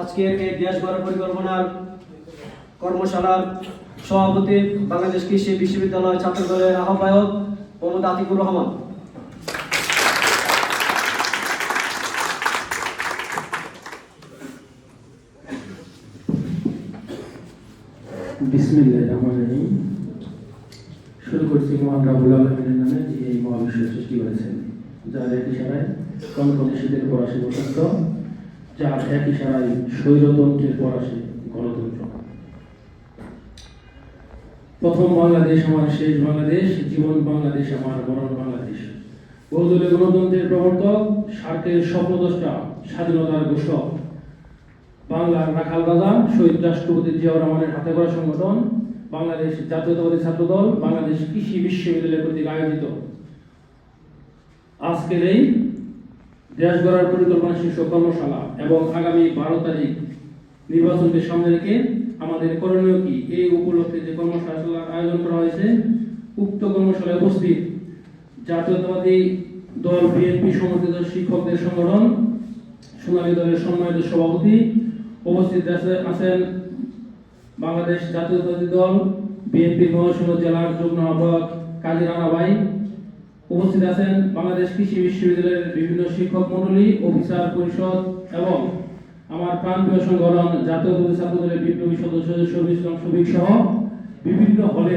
আজকের এই দেশ গড়ার পরিকল্পনার কর্মশালার সভাপতি বাংলাদেশ কৃষি বিশ্ববিদ্যালয় ছাত্র দলের আহ্বায়ক মোহাম্মদ আতিকুর রহমান। শুরু করছি মহান সৃষ্টি করেছেন। যার এক ইশারায় কনকনে শীতের পর আসে বসন্ত। যার এক ইশারায় স্বৈরতন্ত্রের পর আসে গণতন্ত্র। প্রথম বাংলাদেশ আমার, শেষ বাংলাদেশ, জীবন বাংলাদেশ আমার, মরণ বাংলাদেশ। বহুদলীয় গণতন্ত্রের প্রবর্তক স্বার্থের স্বপ্নদষ্টা স্বাধীনতার ঘোষক, বাংলার রাখাল রাজা শহীদ রাষ্ট্রপতি জিয়াউর রহমানের হাতে গড়া সংগঠন, বাংলাদেশ জাতীয়তাবাদী ছাত্র দল বাংলাদেশ কৃষি বিশ্ববিদ্যালয় কর্তৃক আয়োজিত। আজকের এই দেশ গড়ার পরিকল্পনা শীর্ষক কর্মশালা এবং আগামী বারো তারিখ নির্বাচনকে সামনে রেখে আমাদের করণীয় কি? এই উপলক্ষে যে কর্মশালার আয়োজন করা হয়েছে, উক্ত কর্মশালায় উপস্থিত জাতীয়তাবাদী দল, বিএনপি সমর্থিত শিক্ষকদের সংগঠন, সোনালী দলের সম্মানিত সভাপতি উপস্থিত আছে- আছেন বাংলাদেশ জাতীয়তাবাদী দল বিএনপি মহাসংঘ জেলার যুগ্ম আহ্বায়ক কাজী রানা ভাই উপস্থিত আছেন বাংলাদেশ কৃষি বিশ্ববিদ্যালয়ের বিভিন্ন শিক্ষক মন্ডলী, অফিসার পরিষদ এবং আমার প্রান্তীয় সংগঠন ছাত্র দলের বিপ্লবী সদস্য শহীদ ইসলাম সহ বিভিন্ন হলে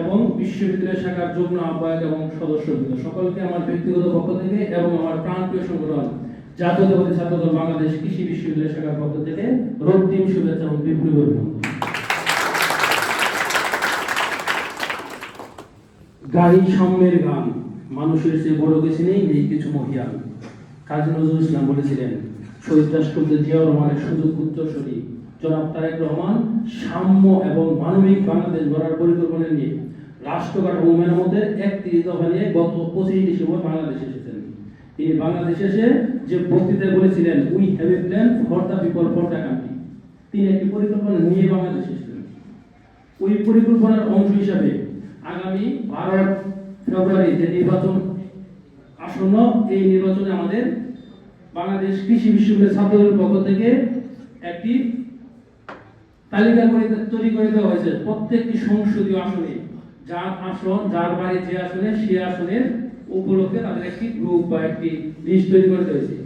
এবং বিশ্ববিদ্যালয় শাখার যুগ্ম আহ্বায়ক এবং সদস্যবৃন্দ। সকলকে আমার ব্যক্তিগত পক্ষ থেকে এবং আমার প্রান্তীয় সংগঠন জাতীয় ছাত্র দল বাংলাদেশ কৃষি বিশ্ববিদ্যালয় শাখার পক্ষ থেকে রক্তিম শুভেচ্ছা এবং বিপ্লবী অভিনন্দন। গাড়ি সাম্যের গান। মানুষের চেয়ে বড় কিছু নেই নেই কিছু মহিয়ান কাজী নজরুল ইসলাম বলেছিলেন, শহীদ রাষ্ট্রপতি জিয়াউর রহমানের সুযোগ উত্তরসূরি। জনাব তারেক রহমান সাম্য এবং মানবিক বাংলাদেশ গড়ার পরিকল্পনা নিয়ে রাষ্ট্র কাঠামো মেরামতের একত্রিশ দফা নিয়ে গত পঁচিশ ডিসেম্বর বাংলাদেশে এসেছেন। তিনি বাংলাদেশে এসে যে বক্তৃতায় বলেছিলেন we have a plan for the people for the country তিনি একটি পরিকল্পনা নিয়ে বাংলাদেশে এসেছিলেন। ওই পরিকল্পনার অংশ হিসাবে আগামী বারো ফেব্রুয়ারি যে নির্বাচন আসন্ন, এই নির্বাচনে আমাদের বাংলাদেশ কৃষি বিশ্ববিদ্যালয় ছাত্রদের পক্ষ থেকে একটি তালিকা করে তৈরি করে দেওয়া হয়েছে। প্রত্যেকটি সংসদীয় আসনে, যার আসন, যার বাড়ি যে আসনে, সে আসনের উপলক্ষে তাদের একটি গ্রুপ বা একটি লিস্ট তৈরি করে হয়েছে।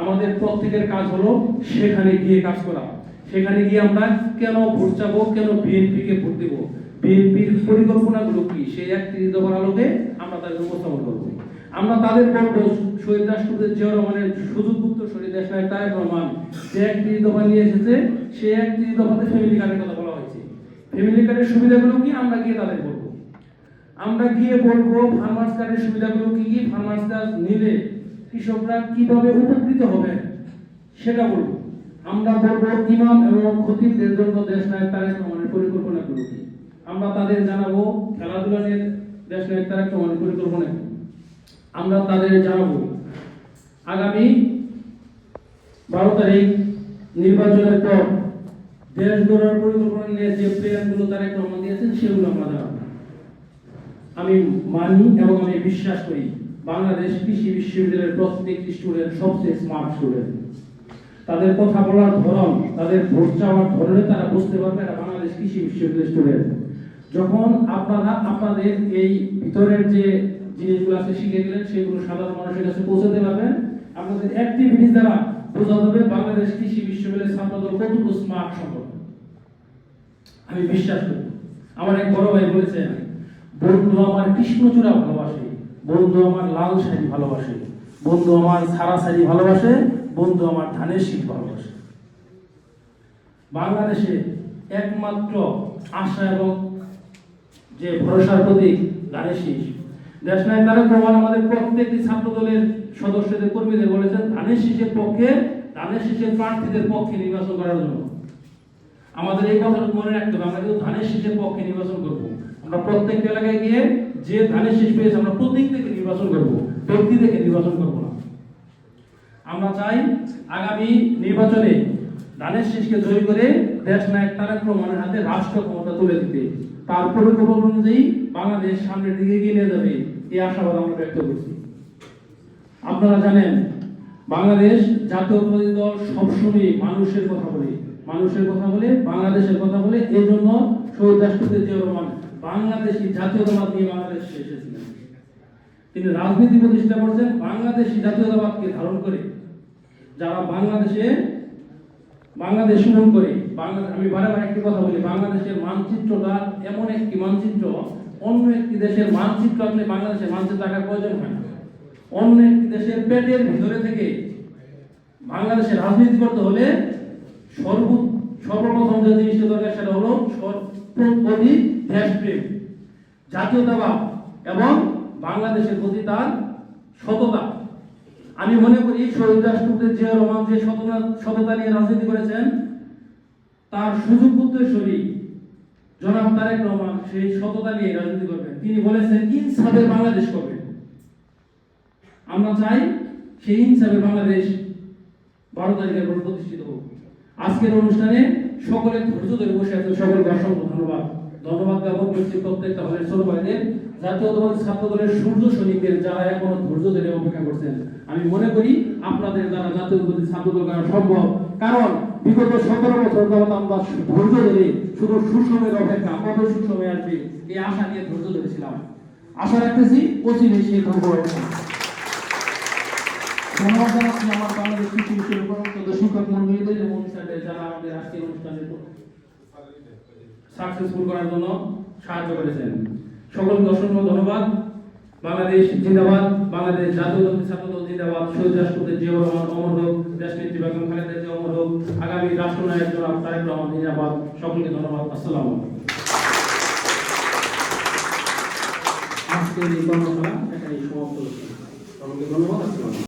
আমাদের প্রত্যেকের কাজ হলো সেখানে গিয়ে কাজ করা। সেখানে গিয়ে আমরা কেন ভোট চাবো, কেন বিএনপি কে ভোট দেবো? বিএনপির পরিকল্পনাগুলো কি? সেই আলোকে আমরা তাদের উপস্থাপন করব। আমরা তাদের শহীদ জিয়া রহমানের শহীদ নায়ক রহমান যে দফা নিয়ে এসেছে দফাতে ফ্যামিলি কার্ডের কথা বলা হয়েছে। ফ্যামিলি কার্ডের সুবিধাগুলো কি আমরা গিয়ে তাদের বলব? আমরা গিয়ে বলব ফার্মার্স কার্ডের সুবিধাগুলো কি কি? ফার্মার্স কার্ড নিলে কৃষকরা কীভাবে উপকৃত হবে সেটা বলব। আমরা বলব ইমাম এবং খতিবদের দেশ নায়ক তারেক রহমানের আমরা তাদের জানাব খেলাধুলা নিয়ে দেশ নায়ক তারেক রহমানের পরিকল্পনা। আমরা তাদের জানাব। আগামী বারো তারিখ নির্বাচনের পর দেশ গড়ার পরিকল্পনা নিয়ে যে প্লেয়ারগুলো তারেক রহমান দিয়েছেন, সেগুলো আমরা জানাব। আমি মানি এবং আমি বিশ্বাস করি বাংলাদেশ কৃষি বিশ্ববিদ্যালয়ের প্রত্যেকটি স্টুডেন্ট সবচেয়ে স্মার্ট স্টুডেন্ট তাদের কথা বলার ধরন, তাদের ভোট চাওয়ার ধরনে তারা বুঝতে পারবে বাংলাদেশ কৃষি বিশ্ববিদ্যালয়ের স্টুডেন্ট যখন আপনারা আপনাদের এই ভিতরের যে জিনিসগুলো আছে শিখে গেলেন, সেগুলো সাধারণ মানুষের কাছে পৌঁছাতে পারবেন। আপনাদের অ্যাক্টিভিটিস দ্বারা বোঝা যাবে বাংলাদেশ কৃষি বিশ্ববিদ্যালয়ের ছাত্রদল কতটুকু স্মার্ট সম্পর্ক আমি বিশ্বাস করি। আমার এক বড় ভাই বলেছেন, বন্ধু আমার কৃষ্ণচূড়া ভালোবাসে, বন্ধু আমার লাল শাড়ি ভালোবাসে, বন্ধু আমার সারা শাড়ি ভালোবাসে, বন্ধু আমার ধানের শীত ভালোবাসে। বাংলাদেশে একমাত্র আশা এবং যে ভরসার প্রতীক ধানের শীষ। দেশ নাই তারেক রহমান আমাদের প্রত্যেকটি ছাত্র দলের সদস্যদের, কর্মীদের বলেছেন ধানের শীষের পক্ষে ধানের শীষের প্রার্থীদের পক্ষে নির্বাচন করার জন্য। আমাদের এই কথাটা মনে রাখতে হবে, আমরা কিন্তু ধানের শীষের পক্ষে নির্বাচন করব। আমরা প্রত্যেকটা এলাকায় গিয়ে যে ধানের শীষ পেয়েছে, আমরা প্রতীক থেকে নির্বাচন করব, ব্যক্তি থেকে নির্বাচন করব না। আমরা চাই আগামী নির্বাচনে ধানের শীষকে জয় করে দেশ নায়ক তারেক রহমানের হাতে রাষ্ট্র ক্ষমতা তুলে দিতে। তার পরিকল্পনা অনুযায়ী বাংলাদেশ সামনের দিকে এগিয়ে নিয়ে যাবে এই আশাবাদ আমরা ব্যক্ত করছি। আপনারা জানেন, বাংলাদেশ জাতীয়তাবাদী দল সবসময় মানুষের কথা বলে, মানুষের কথা বলে, বাংলাদেশের কথা বলে এই জন্য শহীদ রাষ্ট্রপতি জিয়াউর রহমান বাংলাদেশি জাতীয়তাবাদ নিয়ে বাংলাদেশে এসেছিলেন। তিনি রাজনীতি প্রতিষ্ঠা করছেন বাংলাদেশি জাতীয়তাবাদকে ধারণ করে, যারা বাংলাদেশে বাংলাদেশ শুরু করে বাংলা আমি বারবার একটি কথা বলি, বাংলাদেশের মানচিত্রটা এমন একটি মানচিত্র, অন্য একটি দেশের মানচিত্র আসলে বাংলাদেশের মানচিত্র রাখার প্রয়োজন হয় না। অন্য একটি দেশের পেটের ভিতরে থেকে বাংলাদেশের রাজনীতি করতে হলে সর্ব সর্বপ্রথম যে জিনিসটা দরকার সেটা হলো সর্বোপরি দেশপ্রেম জাতীয়তাবাদ এবং বাংলাদেশের প্রতি তার সততা। আমি মনে করি শহীদ রাষ্ট্রপতি জিয়া রহমান যে সততা নিয়ে রাজনীতি করেছেন, তার সুযোগ উত্তরসূরি জনাব তারেক রহমান সেই সততা নিয়ে রাজনীতি করবেন। তিনি বলেছেন, ইনসাফের বাংলাদেশ করবেন আমরা চাই সেই ইনসাফে বাংলাদেশ বারো তারিখের পর প্রতিষ্ঠিত হোক। আজকের অনুষ্ঠানে সকলে ধৈর্য ধরে বসে আছে সকলকে অসংখ্য ধন্যবাদ। ধন্যবাদ জ্ঞাপন করছি প্রত্যেকটা হলের ছোট ভাইদের। জাতীয়তাবাদী ছাত্র দলের সূর্য সৈনিকদের যারা এখনও ধৈর্য ধরে অপেক্ষা করছেন, আমি মনে করি আপনাদের দ্বারা জাতীয়তাবাদী ছাত্র দল করা সম্ভব। কারণ বিগত সতেরো বছর যাবত আমরা ধৈর্য ধরে শুধু সুসময়ের অপেক্ষা কবে সুসময় আসবে এই আশা নিয়ে ধৈর্য ধরেছিলাম। আশা রাখতেছি অচিরে সেই ধৈর্য আমার বাংলাদেশ কৃষি উপরন্ত শিক্ষক মন্ডলীদের এবং যারা আমাদের আজকের অনুষ্ঠানে সাকসেসফুল করার জন্য সাহায্য করেছেন। সকলকে অসংখ্য ধন্যবাদ। বাংলাদেশ জিন্দাবাদ, বাংলাদেশ জাতীয় দল জিন্দাবাদ, শহীদ রাষ্ট্রপতি জিয়াউর রহমান অমর হোক দেশনেত্রী বেগম খালেদা জিয়া অমর হোক, আগামী রাষ্ট্রনায়ক জনাব তারেক রহমান জিন্দাবাদ। সকলকে ধন্যবাদ। আসসালামু আজকের এই কর্মশালা এখানেই সমাপ্ত সকলকে ধন্যবাদ। আসসালামু